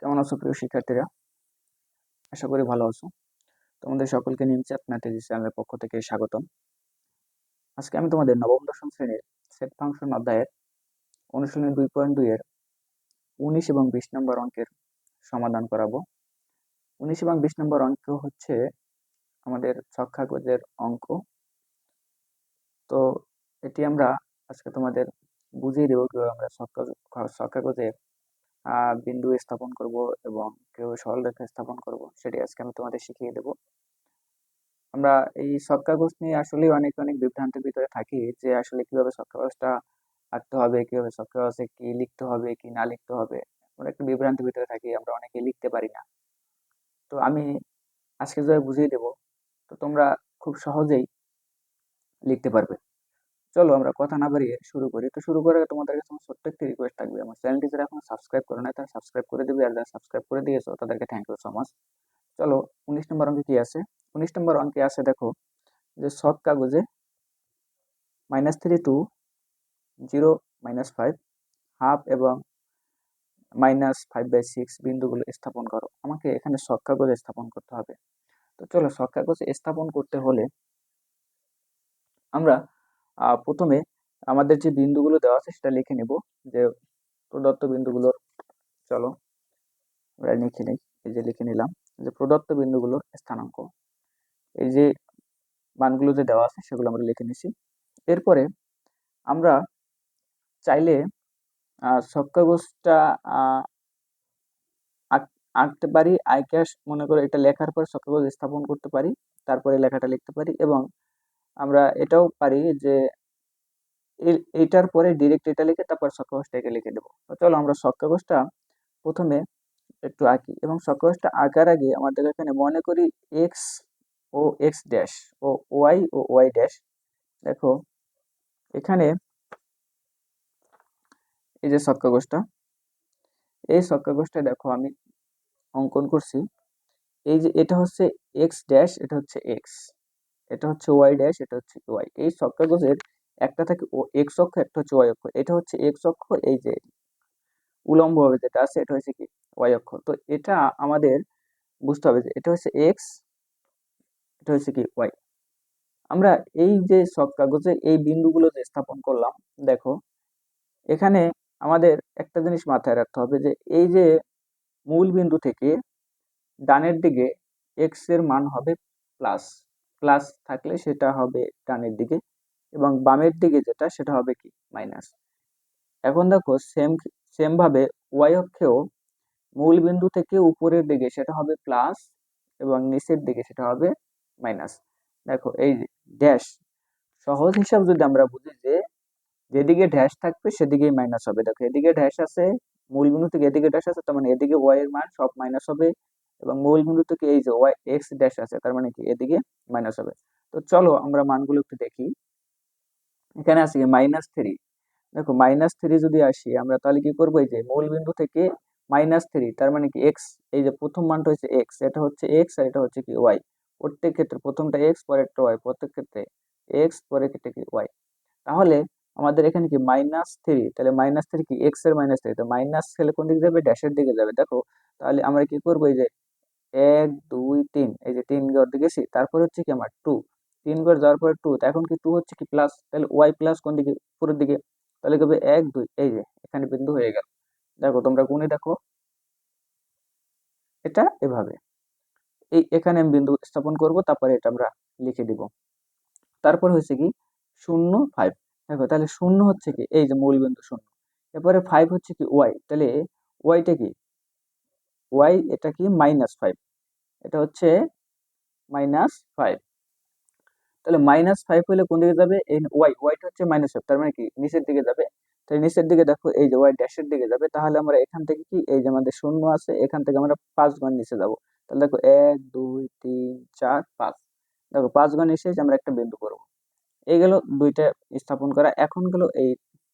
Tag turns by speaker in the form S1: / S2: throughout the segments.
S1: কেমন আছো প্রিয় শিক্ষার্থীরা আশা করি ভালো আছো তোমাদের সকলকে নিমচে আপনাদের চ্যানেলের পক্ষ থেকে স্বাগতম আজকে আমি তোমাদের নবম দশম শ্রেণীর সেট ফাংশন অধ্যায়ের অনুশীলনী দুই পয়েন্ট দুইয়ের উনিশ এবং বিশ নম্বর অঙ্কের সমাধান করাবো উনিশ এবং বিশ নম্বর অঙ্ক হচ্ছে আমাদের ছক্ষাগজের অঙ্ক তো এটি আমরা আজকে তোমাদের বুঝিয়ে দেবো কীভাবে আমরা ছক্কা ছক্কাগজের বিন্দু স্থাপন করব এবং কীভাবে সরলরেখা স্থাপন করব সেটি আজকে আমি তোমাদের শিখিয়ে দেব আমরা এই সব কাগজ নিয়ে আসলে অনেক অনেক বিভ্রান্তের ভিতরে থাকি যে আসলে কিভাবে সব কাগজটা আঁকতে হবে কিভাবে সব কাগজে কি লিখতে হবে কি না লিখতে হবে আমরা একটু বিভ্রান্তের ভিতরে থাকি আমরা অনেকে লিখতে পারি না তো আমি আজকে যেভাবে বুঝিয়ে দেব তো তোমরা খুব সহজেই লিখতে পারবে চলো আমরা কথা না বাড়িয়ে শুরু করি তো শুরু করে তোমাদের কাছে আমার ছোট্ট একটি রিকোয়েস্ট থাকবে আমার চ্যানেলটি যারা এখন সাবস্ক্রাইব করে নাই তারা সাবস্ক্রাইব করে দেবে আর যারা সাবস্ক্রাইব করে দিয়েছো তাদেরকে থ্যাংক ইউ সো মাচ চলো উনিশ নম্বর অঙ্কে কি আছে উনিশ নম্বর অঙ্কে আছে দেখো যে সৎ কাগজে minus three two zero minus five half এবং মাইনাস ফাইভ বাই সিক্স বিন্দুগুলো স্থাপন করো আমাকে এখানে সৎ কাগজে স্থাপন করতে হবে তো চলো সৎ কাগজে স্থাপন করতে হলে আমরা প্রথমে আমাদের যে বিন্দুগুলো দেওয়া আছে সেটা লিখে নেব যে প্রদত্ত বিন্দুগুলোর চলো আমরা লিখে নিই এই যে লিখে নিলাম যে প্রদত্ত বিন্দুগুলোর স্থানাঙ্ক এই যে মানগুলো যে দেওয়া আছে সেগুলো আমরা লিখে নিছি এরপরে আমরা চাইলে ছক্কাগোজটা আঁকতে পারি আইক্যাশ মনে করো এটা লেখার পর ছক্কাগোজ স্থাপন করতে পারি তারপরে লেখাটা লিখতে পারি এবং আমরা এটাও পারি যে এইটার পরে ডিরেক্ট এটা লিখে তারপর শখকোষটা একে লিখে দেবো চলো আমরা শখকোষটা প্রথমে একটু আঁকি এবং শখকোষটা আঁকার আগে আমাদের এখানে মনে করি এক্স ও এক্স ড্যাশ ও ওয়াই ও ওয়াই ড্যাশ দেখো এখানে এই যে শখকোষটা এই শখকোষটা দেখো আমি অঙ্কন করছি এই যে এটা হচ্ছে এক্স ড্যাশ এটা হচ্ছে এক্স এটা হচ্ছে ওয়াই ড্যাশ এটা হচ্ছে ওয়াই এই ষট্ভুজের একটা থাকে ও এক্স অক্ষ একটা হচ্ছে ওয়াই অক্ষ এটা হচ্ছে এক্স অক্ষ এই যে উলম্বভাবে যেটা আছে এটা হচ্ছে কি ওয়াই অক্ষ তো এটা আমাদের বুঝতে হবে যে এটা হচ্ছে এক্স এটা হচ্ছে কি ওয়াই আমরা এই যে সব কাগজে এই বিন্দুগুলো যে স্থাপন করলাম দেখো এখানে আমাদের একটা জিনিস মাথায় রাখতে হবে যে এই যে মূল বিন্দু থেকে ডানের দিকে এক্স এর মান হবে প্লাস প্লাস থাকলে সেটা হবে ডানের দিকে এবং বামের দিকে যেটা সেটা হবে কি মাইনাস এখন দেখো সেম সেমভাবে ওয়াই অক্ষেও মূল বিন্দু থেকে উপরের দিকে সেটা হবে প্লাস এবং নিচের দিকে সেটা হবে মাইনাস দেখো এই ড্যাশ সহজ হিসাব যদি আমরা বুঝি যে যেদিকে ড্যাশ থাকবে সেদিকেই মাইনাস হবে দেখো এদিকে ড্যাশ আছে মূল বিন্দু থেকে এদিকে ড্যাশ আছে তার মানে এদিকে ওয়াই এর মান সব মাইনাস হবে এবং মূল বিন্দু থেকে এই যে ওয়াই এক্স ড্যাশ আছে তার মানে কি এদিকে মাইনাস হবে তো চলো আমরা মানগুলো একটু দেখি এখানে আসি মাইনাস থ্রি দেখো মাইনাস থ্রি যদি আসি আমরা তাহলে কি করবো এই যে মূল বিন্দু থেকে মাইনাস থ্রি তার মানে কি এক্স এই যে প্রথম মানটা হচ্ছে এক্স এটা হচ্ছে এক্স আর এটা হচ্ছে কি ওয়াই প্রত্যেক ক্ষেত্রে প্রথমটা এক্স একটা ওয়াই প্রত্যেক ক্ষেত্রে এক্স পরে ক্ষেত্রে কি ওয়াই তাহলে আমাদের এখানে কি মাইনাস থ্রি তাহলে মাইনাস থ্রি কি এক্স এর মাইনাস থ্রি তো মাইনাস খেলে কোন দিকে যাবে ড্যাশের দিকে যাবে দেখো তাহলে আমরা কি করবো এই যে এক দুই তিন এই যে তিন ঘর দেখেছি তারপর হচ্ছে কি আমার টু তিন ঘর যাওয়ার পরে টু তো এখন কি টু হচ্ছে কি প্লাস তাহলে ওয়াই প্লাস কোন দিকে উপরের দিকে তাহলে কবে এক দুই এই যে এখানে বিন্দু হয়ে গেল দেখো তোমরা গুণে দেখো এটা এভাবে এই এখানে আমি বিন্দু স্থাপন করব তারপরে এটা আমরা লিখে দিব তারপর হয়েছে কি শূন্য ফাইভ দেখো তাহলে শূন্য হচ্ছে কি এই যে মূল বিন্দু শূন্য এরপরে ফাইভ হচ্ছে কি ওয়াই তাহলে ওয়াইটা কি ওয়াই এটা কি মাইনাস ফাইভ এটা হচ্ছে মাইনাস ফাইভ তাহলে মাইনাস ফাইভ হলে কোন দিকে যাবে এই ওয়াই ওয়াইটা হচ্ছে মাইনাস ফাইভ তার মানে কি নিচের দিকে যাবে তাহলে নিচের দিকে দেখো এই যে ওয়াই ড্যাশের দিকে যাবে তাহলে আমরা এখান থেকে কি এই যে আমাদের শূন্য আছে এখান থেকে আমরা পাঁচ গণ নিচে যাবো তাহলে দেখো এক দুই তিন চার পাঁচ দেখো পাঁচ গণ এসে আমরা একটা বিন্দু করবো এই গেল দুইটা স্থাপন করা এখন গেল এই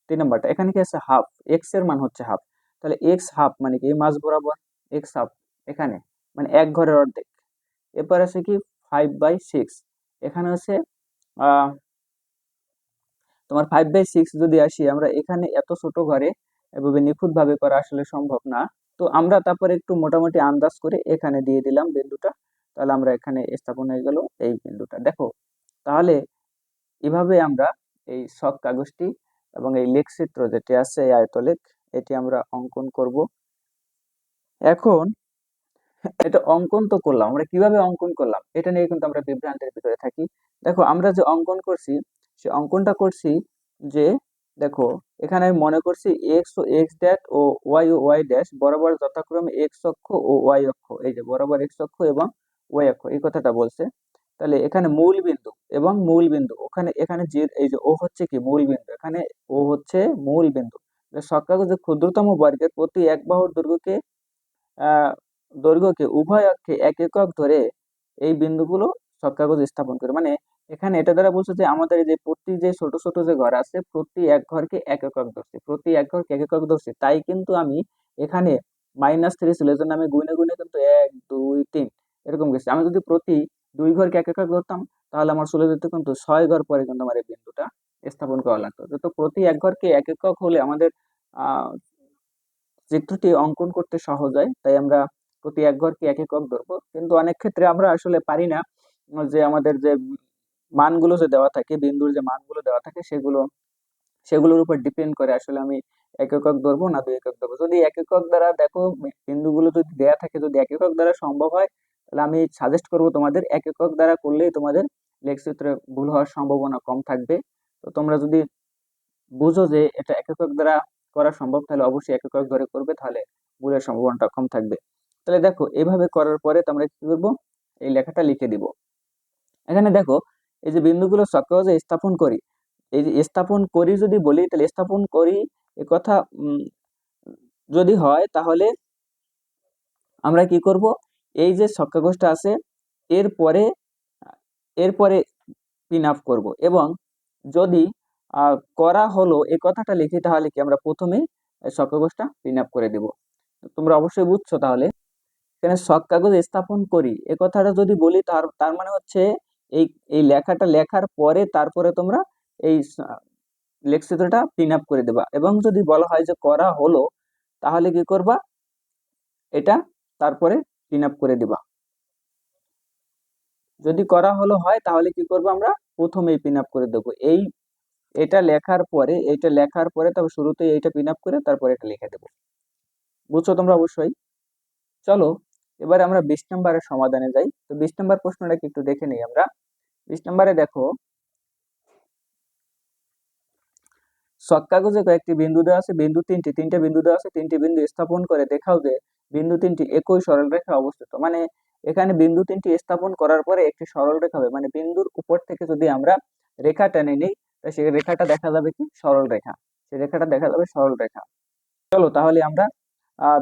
S1: তিন নাম্বারটা এখানে কি আছে হাফ এক্স এর মান হচ্ছে হাফ তাহলে এক্স হাফ মানে কি মাঝ বরাবর এক্স হাফ এখানে মানে এক ঘরের অর্ধেক এরপর আছে কি ফাইভ বাই সিক্স এখানে আছে তোমার ফাইভ বাই সিক্স যদি আসি আমরা এখানে এত ছোট ঘরে এভাবে নিখুঁতভাবে করা আসলে সম্ভব না তো আমরা তারপরে একটু মোটামুটি আন্দাজ করে এখানে দিয়ে দিলাম বিন্দুটা তাহলে আমরা এখানে স্থাপন হয়ে গেল এই বিন্দুটা দেখো তাহলে এভাবে আমরা এই শখ কাগজটি এবং এই লেখচিত্র যেটি আছে এই আয়তলেখ এটি আমরা অঙ্কন করব এখন এটা অঙ্কন তো করলাম আমরা কিভাবে অঙ্কন করলাম এটা নিয়ে কিন্তু আমরা বিভ্রান্তির ভিতরে থাকি দেখো আমরা যে অঙ্কন করছি সে অঙ্কনটা করছি যে দেখো এখানে আমি মনে করছি এক্স ও এক্স ড্যাট ও ওয়াই ও ওয়াই ড্যাশ বরাবর যথাক্রমে এক্স অক্ষ ও ওয়াই অক্ষ এই যে বরাবর এক্স অক্ষ এবং ওয়াই অক্ষ এই কথাটা বলছে তাহলে এখানে মূল বিন্দু এবং মূল বিন্দু ওখানে এখানে যে এই যে ও হচ্ছে কি মূল বিন্দু এখানে ও হচ্ছে মূল বিন্দু সকাল যে ক্ষুদ্রতম বর্গের প্রতি এক বাহুর আহ দৈর্ঘ্যকে উভয় অক্ষে এক একক ধরে এই বিন্দুগুলো ছক্কাগুলো স্থাপন করে মানে এখানে এটা দ্বারা বলছে যে আমাদের যে প্রতি যে ছোট ছোট যে ঘর আছে প্রতি এক ঘরকে এক একক ধরছে প্রতি এক ঘরকে এক একক ধরছে তাই কিন্তু আমি এখানে মাইনাস থ্রি ছিল জন্য আমি গুনে গুনে কিন্তু এক দুই তিন এরকম গেছে আমি যদি প্রতি দুই ঘরকে এক একক ধরতাম তাহলে আমার চলে যেত কিন্তু ছয় ঘর পরে কিন্তু আমার এই বিন্দুটা স্থাপন করা লাগতো তো প্রতি এক ঘরকে এক একক হলে আমাদের চিত্রটি অঙ্কন করতে সহজ হয় তাই আমরা প্রতি এক কি এক একক ধরবো কিন্তু অনেক ক্ষেত্রে আমরা আসলে পারি না যে আমাদের যে মানগুলো যে দেওয়া থাকে বিন্দুর যে মানগুলো দেওয়া থাকে সেগুলো সেগুলোর উপর ডিপেন্ড করে আসলে আমি এক একক ধরবো না দুই একক ধরবো যদি এক একক দ্বারা দেখো বিন্দুগুলো যদি দেওয়া থাকে যদি এক একক দ্বারা সম্ভব হয় তাহলে আমি সাজেস্ট করব তোমাদের এক একক দ্বারা করলেই তোমাদের লেখচিত্রে ভুল হওয়ার সম্ভাবনা কম থাকবে তো তোমরা যদি বুঝো যে এটা এক একক দ্বারা করা সম্ভব তাহলে অবশ্যই এক একক ধরে করবে তাহলে ভুলের সম্ভাবনাটা কম থাকবে তাহলে দেখো এভাবে করার পরে তোমরা কি করবো এই লেখাটা লিখে দিব এখানে দেখো এই যে বিন্দুগুলো চক্রজে স্থাপন করি এই যে স্থাপন করি যদি বলি তাহলে স্থাপন করি এ কথা যদি হয় তাহলে আমরা কি করব এই যে ছক্কাঘোষটা আছে এরপরে এরপরে পিন আপ করবো এবং যদি করা হলো এ কথাটা লিখি তাহলে কি আমরা প্রথমে ছক্কাঘোষটা পিন আপ করে দেব তোমরা অবশ্যই বুঝছো তাহলে এখানে শখ কাগজ স্থাপন করি এ কথাটা যদি বলি তার তার মানে হচ্ছে এই এই লেখাটা লেখার পরে তারপরে তোমরা এই লেখচিত্রটা পিন আপ করে দেবা এবং যদি বলা হয় যে করা হলো তাহলে কি করবা এটা তারপরে পিন আপ করে দিবা যদি করা হলো হয় তাহলে কি করবো আমরা প্রথমেই পিন আপ করে দেবো এই এটা লেখার পরে এটা লেখার পরে তারপর শুরুতে এইটা পিন আপ করে তারপরে এটা লিখে দেবো বুঝছো তোমরা অবশ্যই চলো এবার আমরা বিশ নম্বরের সমাধানে যাই তো বিশ নম্বর প্রশ্নটাকে একটু দেখে নিই আমরা বিশ নম্বরে দেখো সৎকাগজে কয়েকটি বিন্দু দেওয়া আছে বিন্দু তিনটি তিনটে বিন্দু দেওয়া আছে তিনটি বিন্দু স্থাপন করে দেখাও যে বিন্দু তিনটি একই সরল রেখা অবস্থিত মানে এখানে বিন্দু তিনটি স্থাপন করার পরে একটি সরল রেখা হবে মানে বিন্দুর উপর থেকে যদি আমরা রেখা টেনে নিই তা সেই রেখাটা দেখা যাবে কি সরল রেখা সেই রেখাটা দেখা যাবে সরল রেখা চলো তাহলে আমরা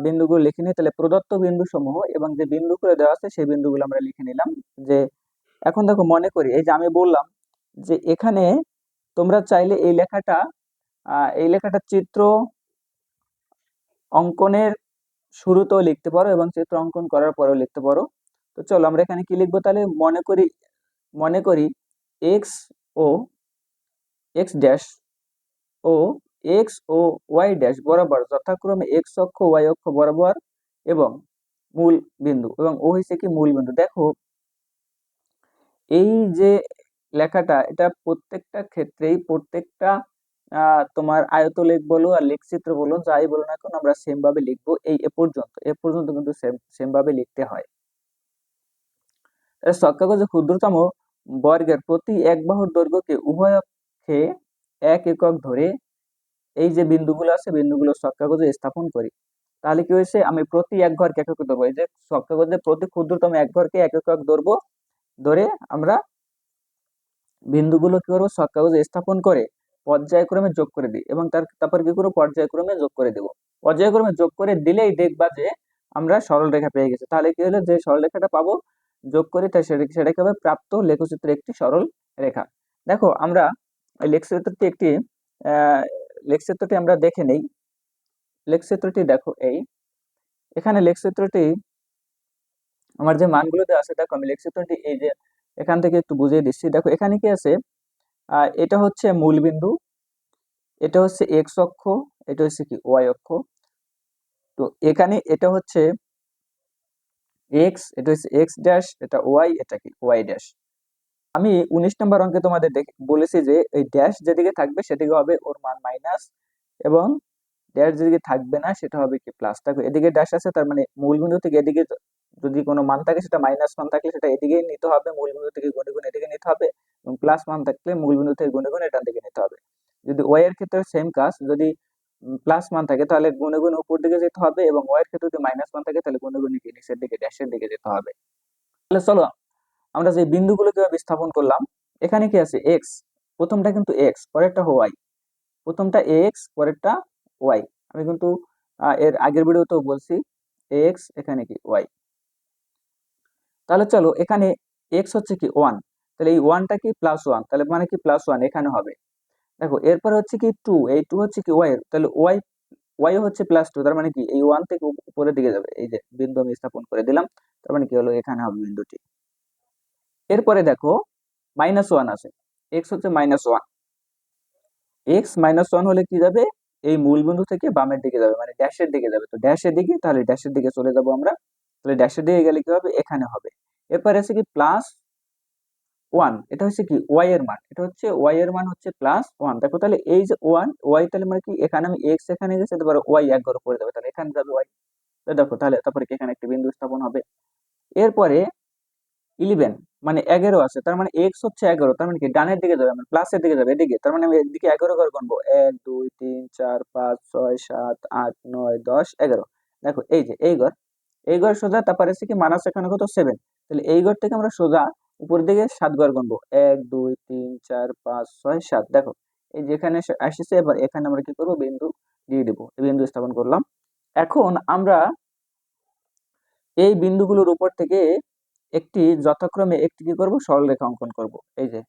S1: বিন্দুগুলো লিখে নিই তাহলে প্রদত্ত বিন্দু সমূহ এবং যে বিন্দু করে দেওয়া আছে সেই বিন্দুগুলো আমরা লিখে নিলাম যে এখন দেখো মনে করি এই যে আমি বললাম যে এখানে তোমরা চাইলে এই লেখাটা এই লেখাটা চিত্র অঙ্কনের শুরুতেও লিখতে পারো এবং চিত্র অঙ্কন করার পরেও লিখতে পারো তো চলো আমরা এখানে কি লিখবো তাহলে মনে করি মনে করি এক্স ও এক্স ড্যাশ ও এক্স ও ওয়াই ড্যাশ বরাবর যথাক্রমে এক্স অক্ষ ওয়াই অক্ষ বরাবর এবং মূল বিন্দু এবং ও হয়েছে কি মূল বিন্দু দেখো এই যে লেখাটা এটা প্রত্যেকটা ক্ষেত্রেই প্রত্যেকটা তোমার আয়ত লেখ বলো আর লেখচিত্র বলো যাই বলো না কেন আমরা সেম ভাবে লিখবো এই এ পর্যন্ত এ পর্যন্ত কিন্তু সেম ভাবে লিখতে হয় ক্ষুদ্রতম বর্গের প্রতি এক বাহুর দৈর্ঘ্যকে উভয় অক্ষে এক একক ধরে এই যে বিন্দুগুলো আছে বিন্দুগুলো শক কাগজে স্থাপন করি তাহলে কি হয়েছে আমি প্রতি এক ঘরকে একক ধরবো এই যে শক কাগজে প্রতি ক্ষুদ্রতম এক ঘরকে এক একক ধরবো ধরে আমরা বিন্দুগুলো কি করবো শক কাগজে স্থাপন করে পর্যায়ক্রমে যোগ করে দিই এবং তার তারপর কি করবো পর্যায়ক্রমে যোগ করে দেবো পর্যায়ক্রমে যোগ করে দিলেই দেখবা যে আমরা সরল রেখা পেয়ে গেছি তাহলে কি হলো যে সরল রেখাটা পাবো যোগ করে তাই সেটা সেটাকে হবে প্রাপ্ত লেখচিত্রের একটি সরল রেখা দেখো আমরা লেখচিত্রটি একটি লেখচিত্রটি আমরা দেখে নেই লেখচিত্রটি দেখো এই এখানে লেখচিত্রটি আমার যে মানগুলোতে আছে দেখো আমি লেখচিত্রটি এই যে এখান থেকে একটু বুঝিয়ে দিচ্ছি দেখো এখানে কি আছে এটা হচ্ছে মূলবিন্দু এটা হচ্ছে এক্স অক্ষ এটা হচ্ছে কি ওয়াই অক্ষ তো এখানে এটা হচ্ছে এক্স এটা হচ্ছে এক্স ড্যাশ এটা ওয়াই এটা কি ওয়াই ড্যাশ আমি উনিশ নম্বর অঙ্কে তোমাদের বলেছি যে এই ড্যাশ যেদিকে থাকবে সেদিকে হবে ওর মান মাইনাস এবং ড্যাশ যেদিকে থাকবে না সেটা হবে কি প্লাস থাকবে এদিকে ড্যাশ আছে তার মানে মূলবিন্দু থেকে এদিকে যদি কোনো মান থাকে সেটা মাইনাস মান থাকলে সেটা এদিকে নিতে হবে মূলবিন্দু থেকে গুণে গুণে এদিকে নিতে হবে এবং প্লাস মান থাকলে মূলবিন্দু থেকে গুণে গুণে এটার দিকে নিতে হবে যদি ওয়াই এর ক্ষেত্রে সেম কাজ যদি প্লাস মান থাকে তাহলে গুণে গুণে উপর দিকে যেতে হবে এবং ওয়াই এর ক্ষেত্রে যদি মাইনাস মান থাকে তাহলে গুণে গুণে নিচের দিকে ড্যাশের দিকে যেতে হবে তাহলে চলো আমরা যে বিন্দুগুলোকে স্থাপন করলাম এখানে কি আছে এক্স প্রথমটা কিন্তু এক্স পরেরটা ওয়াই প্রথমটা এক্স পরেরটা ওয়াই আমি কিন্তু এর আগের ভিডিওতেও বলছি এক্স এখানে কি ওয়াই তাহলে চলো এখানে এক্স হচ্ছে কি ওয়ান তাহলে এই ওয়ানটা কি প্লাস ওয়ান তাহলে মানে কি প্লাস ওয়ান এখানে হবে দেখো এরপরে হচ্ছে কি টু এই টু হচ্ছে কি ওয়াই তাহলে ওয়াই ওয়াই হচ্ছে প্লাস টু তার মানে কি এই ওয়ান থেকে উপরের দিকে যাবে এই যে বিন্দু আমি স্থাপন করে দিলাম তার মানে কি হলো এখানে হবে বিন্দুটি এরপরে দেখো মাইনাস ওয়ান আছে এক্স হচ্ছে minus one X minus one হলে কি যাবে এই মূল বন্ধু থেকে বামের দিকে যাবে মানে ড্যাশের দিকে যাবে তো ড্যাশের দিকে তাহলে ড্যাশের দিকে চলে যাব আমরা তাহলে ড্যাশের দিকে গেলে কি হবে এখানে হবে এরপরে আছে কি প্লাস ওয়ান এটা হচ্ছে কি ওয়াই এর মান এটা হচ্ছে ওয়াই এর মান হচ্ছে প্লাস ওয়ান দেখো তাহলে এই যে ওয়ান ওয়াই তাহলে মানে কি এখানে আমি এক্স এখানে গেছে তারপরে ওয়াই এক ঘর করে দেবে তাহলে এখানে যাবে ওয়াই দেখো তাহলে তারপরে কি এখানে একটি বিন্দু স্থাপন হবে এরপরে ইলেভেন মানে এগারো আছে তার মানে এক্স হচ্ছে এগারো তার মানে কি ডানের দিকে যাবে মানে প্লাসের দিকে যাবে এদিকে তার মানে আমি এদিকে এগারো ঘর গণবো এক দুই তিন চার পাঁচ ছয় সাত আট নয় দশ এগারো দেখো এই যে এই ঘর এই ঘর সোজা তারপরে আছে কি মানাস এখানে কত সেভেন তাহলে এই ঘর থেকে আমরা সোজা উপর দিকে সাত ঘর গণবো এক দুই তিন চার পাঁচ ছয় সাত দেখো এই যেখানে আসেছে এবার এখানে আমরা কি করবো বিন্দু দিয়ে দেবো এই বিন্দু স্থাপন করলাম এখন আমরা এই বিন্দুগুলোর উপর থেকে একটি যথাক্রমে একটি কি করব সরলরেখা অঙ্কন করব এই যে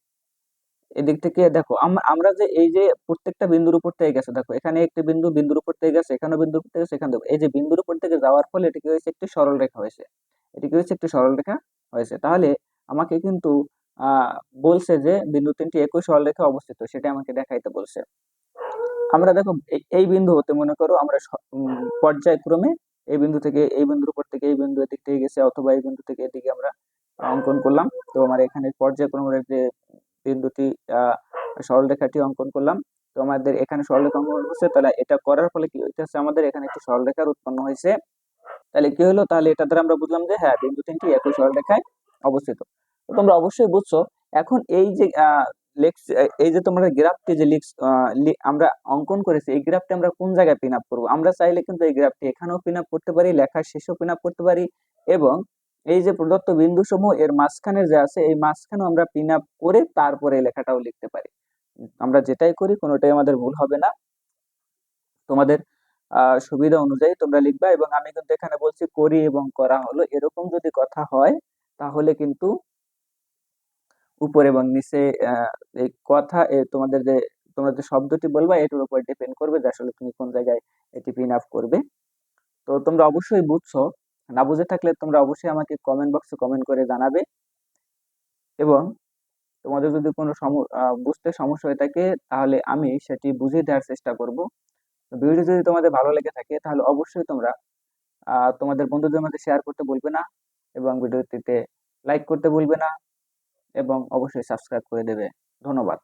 S1: এদিক থেকে দেখো আমরা যে এই যে প্রত্যেকটা বিন্দুর উপর থেকে গেছে দেখো এখানে একটি বিন্দু বিন্দুর উপর থেকে গেছে এখানে বিন্দুর উপর থেকে সেখানে এই যে বিন্দুর উপর থেকে যাওয়ার ফলে এটি কি হয়েছে একটি সরল রেখা হয়েছে এটি কি হয়েছে একটি সরল রেখা হয়েছে তাহলে আমাকে কিন্তু বলছে যে বিন্দু তিনটি একই সরল রেখা অবস্থিত সেটা আমাকে দেখাইতে বলছে আমরা দেখো এই বিন্দু হতে মনে করো আমরা পর্যায়ক্রমে এই বিন্দু থেকে এই বিন্দুর উপর থেকে এই বিন্দু এদিক থেকে গেছে অথবা এই বিন্দু থেকে এদিকে আমরা অঙ্কন করলাম তো আমার এখানে পর্যায়ক্রমের যে বিন্দুটি সরলরেখাটি অঙ্কন করলাম তো আমাদের এখানে সরলরেখা অঙ্কন হচ্ছে তাহলে এটা করার ফলে কি হইতেছে আমাদের এখানে একটি সরলরেখার উৎপন্ন হয়েছে তাহলে কি হলো তাহলে এটা দ্বারা আমরা বুঝলাম যে হ্যাঁ বিন্দু তিনটি একই সরলরেখায় অবস্থিত তো তোমরা অবশ্যই বুঝছো এখন এই যে লেক্স এই যে তোমরা গ্রাফটি যে লিক্স আমরা অঙ্কন করেছি এই গ্রাফটি আমরা কোন জায়গায় পিন আপ করবো আমরা চাইলে কিন্তু এই গ্রাফটি এখানেও পিন আপ করতে পারি লেখার শেষেও পিন আপ করতে পারি এবং এই যে প্রদত্ত বিন্দু সমূহ এর মাঝখানে যে আছে এই মাঝখানেও আমরা পিন আপ করে তারপরে লেখাটাও লিখতে পারি আমরা যেটাই করি কোনোটাই আমাদের ভুল হবে না তোমাদের সুবিধা অনুযায়ী তোমরা লিখবা এবং আমি কিন্তু এখানে বলছি করি এবং করা হলো এরকম যদি কথা হয় তাহলে কিন্তু উপরে এবং নিচে এই কথা তোমাদের যে তোমরা যে শব্দটি বলবা এটার উপর ডিপেন্ড করবে যে আসলে তুমি কোন জায়গায় এটি পিন আপ করবে তো তোমরা অবশ্যই বুঝছো না বুঝে থাকলে তোমরা অবশ্যই আমাকে কমেন্ট বক্সে কমেন্ট করে জানাবে এবং তোমাদের যদি কোনো বুঝতে সমস্যা হয়ে থাকে তাহলে আমি সেটি বুঝিয়ে দেওয়ার চেষ্টা করব ভিডিও যদি তোমাদের ভালো লেগে থাকে তাহলে অবশ্যই তোমরা তোমাদের বন্ধুদের মধ্যে শেয়ার করতে বলবে না এবং ভিডিওটিতে লাইক করতে বলবে না এবং অবশ্যই সাবস্ক্রাইব করে দেবে ধন্যবাদ